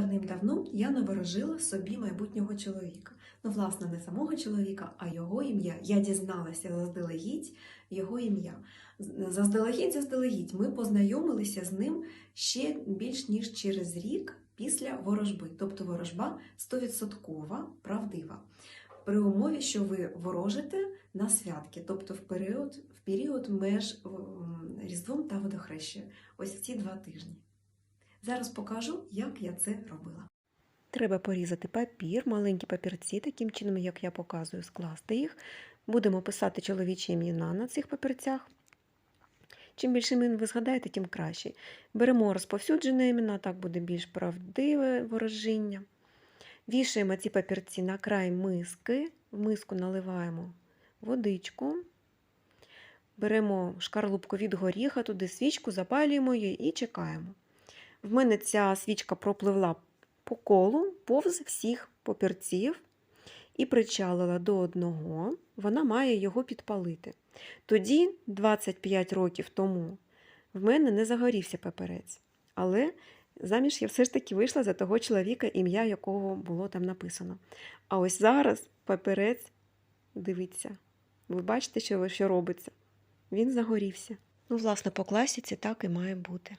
давним-давно я наворожила собі майбутнього чоловіка. Ну, власне, не самого чоловіка, а його ім'я. Я дізналася заздалегідь його ім'я. Заздалегідь, заздалегідь, ми познайомилися з ним ще більш ніж через рік після ворожби. Тобто ворожба 100% правдива. При умові, що ви ворожите на святки, тобто в період, в період меж Різдвом та водохрещею. Ось ці два тижні. Зараз покажу, як я це робила. Треба порізати папір, маленькі папірці, таким чином, як я показую, скласти їх. Будемо писати чоловічі імена на цих папірцях. Чим більше імен ви згадаєте, тим краще. Беремо розповсюджені імена, так буде більш правдиве ворожіння. Вішаємо ці папірці на край миски, в миску наливаємо водичку. Беремо шкарлупку від горіха, туди свічку, запалюємо її і чекаємо. В мене ця свічка пропливла по колу повз всіх папірців і причалила до одного, вона має його підпалити. Тоді, 25 років тому, в мене не загорівся паперець. Але заміж я все ж таки вийшла за того чоловіка, ім'я якого було там написано. А ось зараз паперець, дивіться, ви бачите, що, що робиться? Він загорівся. Ну, власне, по класіці так і має бути.